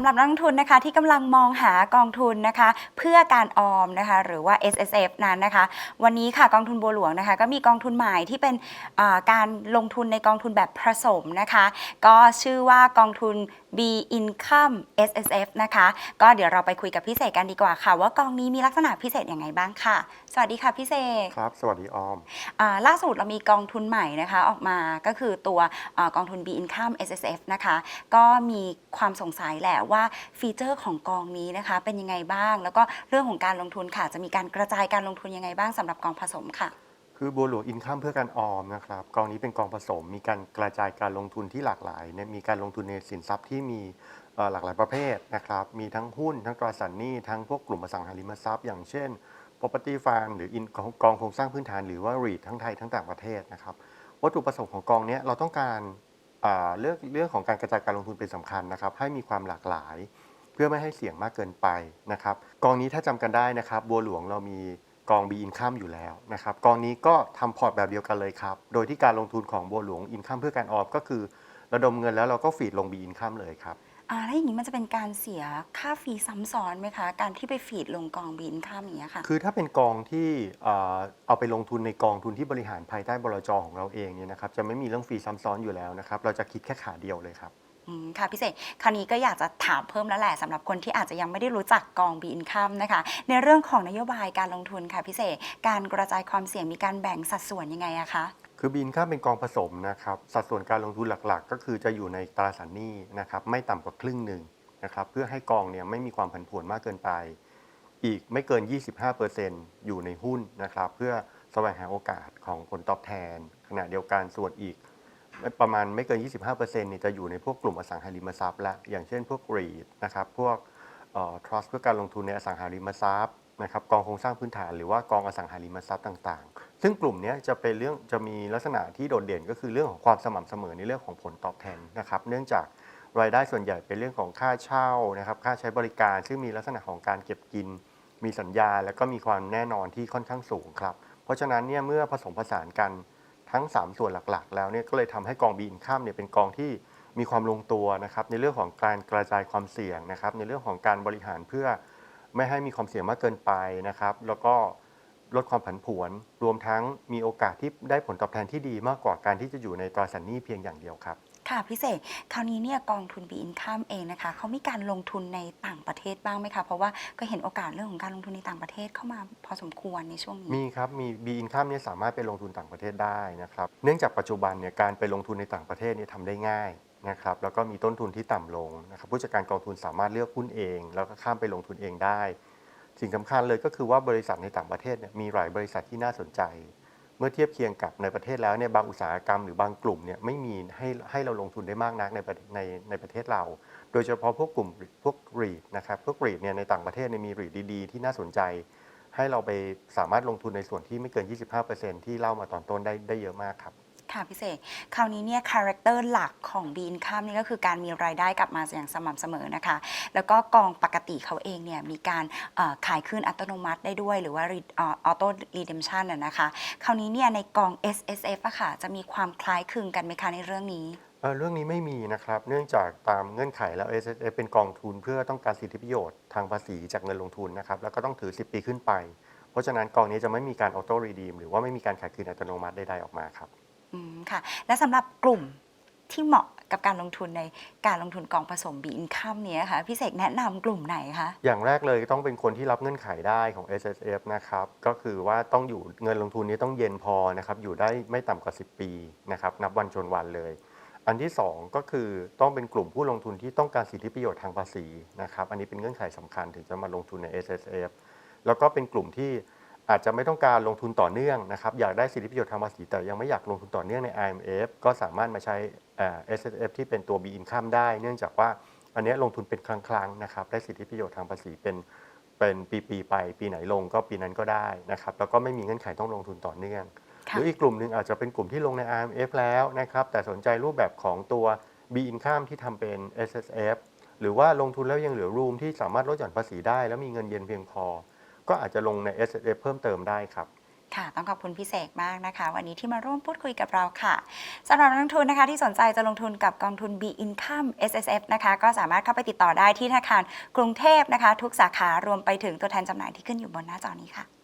ำหรับนักลงทุนนะคะที่กำลังมองหากองทุนนะคะ เพื่อการออมนะคะหรือว่า S S F นั้นนะคะ วันนี้ค่ะกองทุนบัวหลวงนะคะ ก็มีกองทุนใหม่ที่เป็นอ่าการลงทุนในกองทุนแบบผสมนะคะ ก็ชื่อว่ากองทุน B Income S S F นะคะ ก็เดี๋ยวเราไปคุยกับพี่เสกกันดีกว่าค่ะ ว่ากองนี้มีลักษณะพิเศษยังไงบ้างค่ะ สวัสดีค่ะพี่เสกครับ สวัสดีออมอ่าล่าสุดเรามีกองทุนใหม่นะคะ ออกมาก็คือตัวอากองทุน B Income S S F นะคะ ก็มีความสงสัยแหละว่าฟีเจอร์ของกองนี้นะคะ เป็นยังไงบ้าง แล้วก็เรื่องของการลงทุนค่ะ จะมีการกระจายการลงทุนยังไงบ้างสำหรับกองผสมค่ะ คือบัวหลวงอินคัมเพื่อการออมนะครับกองนี้เป็นกองผสม มีการกระจายการลงทุนที่หลากหลายเนี่ยมีการลงทุนในสินทรัพย์ที่มีเอ่อหลากหลายประเภทนะครับมีทั้งหุ้นทั้งตราสารหนี้ทั้งพวกกลุ่มอสังหาริมทรัพย์ อย่างเช่น property fund หรือ in- กองกองโครงสร้างพื้นฐานหรือว่า REIT ทั้งไทยทั้งต่างประเทศนะครับวัตถุประสงค์ของกองเนี้ยเราต้องการ เรื่องเรื่องของการกระจายการลงทุนเป็นสำคัญนะครับ ให้มีความหลากหลาย เพื่อไม่ให้เสี่ยงมากเกินไปนะครับ กองนี้ถ้าจำกันได้นะครับ บัวหลวงเรามีกอง B Income อยู่แล้วนะครับ กองนี้ก็ทำพอร์ตแบบเดียวกันเลยครับ โดยที่การลงทุนของบัวหลวง Income เพื่อการออมก็คือ ระดมเงินแล้วเราก็ฟีดลง B Income เลยครับ อ่าแล้วอย่างนี้มันจะเป็นการเสียค่าฟรีซ้ำซ้อนไหมคะ การที่ไปฟีดลงกอง B Income อย่างเงี้ยค่ะ คือถ้าเป็นกองที่เอ่อเอาไปลงทุนในกองทุนที่บริหารภายใต้บลจของเราเองเนี่ยนะครับจะไม่มีเรื่องฟรีซ้ำซ้อนอยู่แล้วนะครับเราจะคิดแค่ขาเดียวเลยครับ อืมค่ะพี่เศษคราวนี้ก็อยากจะถามเพิ่มแล้วแหละสำหรับคนที่อาจจะยังไม่ได้รู้จักกอง B Income นะคะ ในเรื่องของนโยบายการลงทุนค่ะพี่เศษการกระจายความเสี่ยงมีการแบ่งสัดส่วนยังไงอะคะ คือบินค่าเป็นกองผสมนะครับ สัดส่วนการลงทุนหลักๆ ก็คือจะอยู่ในตราสารหนี้นะครับไม่ต่ำกว่าครึ่งหนึ่งนะครับเพื่อให้กองเนี่ยไม่มีความผันผวนมากเกินไป อีกไม่เกิน 25%อยู่ในหุ้นนะครับ เพื่อแสวงหาโอกาสของผลตอบแทน ขณะเดียวกันส่วนอีกประมาณไม่เกิน 25%เนี่ยจะอยู่ในพวกกลุ่มอสังหาริมทรัพย์ละอย่างเช่นพวก REIT นะครับพวกเอ่อ trust เพื่อการลงทุนในอสังหาริมทรัพย์นะครับกองโครงสร้างพื้นฐานหรือว่ากองอสังหาริมทรัพย์ต่างๆ ซึ่งกลุ่มนี้จะเป็นเรื่องจะมีลักษณะที่โดดเด่นก็คือเรื่องของความสม่ำเสมอในเรื่องของผลตอบแทนนะครับเนื่องจากรายได้ส่วนใหญ่เป็นเรื่องของค่าเช่านะครับค่าใช้บริการ ซึ่งมีลักษณะของการเก็บกิน มีสัญญา แล้วก็มีความแน่นอนที่ค่อนข้างสูงครับ เพราะฉะนั้นเนี่ยเมื่อผสมผสานกันทั้ง 3 ส่วนหลักๆ แล้วเนี่ยก็เลยทำให้กองบีอินข้ามเนี่ยเป็นกองที่มีความลงตัวนะครับในเรื่องของการกระจายความเสี่ยงนะครับในเรื่องของการบริหารเพื่อไม่ให้มีความเสี่ยงมากเกินไปนะครับ แล้วก็ ลดความผันผวน รวมทั้งมีโอกาสที่ได้ผลตอบแทนที่ดีมากกว่าการที่จะอยู่ในตราสารหนี้เพียงอย่างเดียวครับ ค่ะพี่เศษ คราวนี้เนี่ยกองทุน B Income เองนะคะเขามีการลงทุนในต่างประเทศบ้างไหมคะเพราะว่าก็เห็นโอกาสเรื่องของการลงทุนในต่างประเทศเข้ามาพอสมควรในช่วงนี้มีครับมี B Income เนี่ยสามารถไปลงทุนต่างประเทศได้นะครับเนื่องจากปัจจุบันเนี่ยการไปลงทุนในต่างประเทศเนี่ยทำได้ง่ายนะครับแล้วก็มีต้นทุนที่ต่ำลงนะครับผู้จัดการกองทุนสามารถเลือกหุ้นเอง แล้วก็ข้ามไปลงทุนเองได้ สิ่งสำคัญเลยก็คือว่าบริษัทในต่างประเทศเนี่ยมีหลายบริษัทที่น่าสนใจ เมื่อเทียบเคียงกับในประเทศแล้วเนี่ยบางอุตสาหกรรมหรือบางกลุ่มเนี่ยไม่มีให้ให้เราลงทุนได้มากนักในในในประเทศเรา โดยเฉพาะพวกกลุ่มพวกรีดนะครับพวกรีดเนี่ยในต่างประเทศเนี่ยมีรีดดีๆ ที่น่าสนใจ ให้เราไปสามารถลงทุนในส่วนที่ไม่เกิน 25%ที่เล่ามาตอนต้นได้ได้เยอะมากครับ ค่ะพี่เศษคราวนี้เนี่ยคาแรคเตอร์หลักของ B Income นี่ก็คือการมีรายได้กลับมาอย่างสม่ำเสมอนะคะ แล้วก็กองปกติเขาเองเนี่ยมีการเอ่อขายคืนอัตโนมัติได้ด้วย หรือว่าออโต้รีเดมชันนะคะ คราวนี้เนี่ยในกอง S S F อะค่ะ จะมีความคล้ายคลึงกันไหมคะในเรื่องนี้ เอ่อเรื่องนี้ไม่มีนะครับ เนื่องจากตามเงื่อนไขแล้ว S S F เป็นกองทุนเพื่อต้องการสิทธิประโยชน์ทางภาษีจากเงินลงทุนนะครับ แล้วก็ต้องถือ 10 ปีขึ้นไป เพราะฉะนั้นกองนี้จะไม่มีการออโต้รีดีมหรือว่าไม่มีการขายคืนอัตโนมัติใดๆออกมาครับ อืมค่ะ และสำหรับกลุ่มที่เหมาะกับการลงทุนในการลงทุนกองผสม B Income เนี้ยค่ะพี่เสกแนะนำกลุ่มไหนคะ อย่างแรกเลยต้องเป็นคนที่รับเงื่อนไขได้ของ S S F นะครับ ก็คือว่าต้องอยู่เงินลงทุนนี้ต้องเย็นพอนะครับ อยู่ได้ไม่ต่ำกว่า 10 ปีนะครับนับวันชนวันเลย อันที่ 2 ก็คือต้องเป็นกลุ่มผู้ลงทุนที่ต้องการสิทธิประโยชน์ทางภาษีนะครับ อันนี้เป็นเงื่อนไขสำคัญถึงจะมาลงทุนใน S S F แล้วก็เป็นกลุ่มที่ อาจจะไม่ต้องการลงทุนต่อเนื่องนะครับอยากได้สิทธิประโยชน์ทางภาษีแต่ยังไม่อยากลงทุนต่อเนื่องใน IMF ก็สามารถมาใช้เอ่อ S S F ที่เป็นตัว B Income ได้ เนื่องจากว่าอันเนี้ยลงทุนเป็นครั้งๆนะครับได้สิทธิประโยชน์ทางภาษีเป็นเป็นปีๆไป ปีไหนลงก็ปีนั้นก็ได้นะครับแล้วก็ไม่มีเงื่อนไขต้องลงทุนต่อเนื่องหค่ะรืออีกกลุ่มหนึ่งอาจจะเป็นกลุ่มที่ลงใน IMF แล้วนะครับแต่สนใจรูปแบบของตัว B Income ที่ทำเป็น S S F หรือว่าลงทุนแล้วยังเหลือรูมที่สามารถลดหย่อนภาษีได้ แล้วมีเงินเย็นเพียงพอ ก็อาจจะลงใน S S F เพิ่มเติมได้ครับ ค่ะ ต้องขอบคุณพี่เสกมากนะคะ วันนี้ที่มาร่วมพูดคุยกับเราค่ะสำหรับนักลงทุนนะคะ ที่สนใจจะลงทุนกับกองทุน B Income S S F นะคะ ก็สามารถเข้าไปติดต่อได้ที่ธนาคารกรุงเทพนะคะ ทุกสาขารวมไปถึงตัวแทนจำหน่ายที่ขึ้นอยู่บนหน้าจอนี้ค่ะ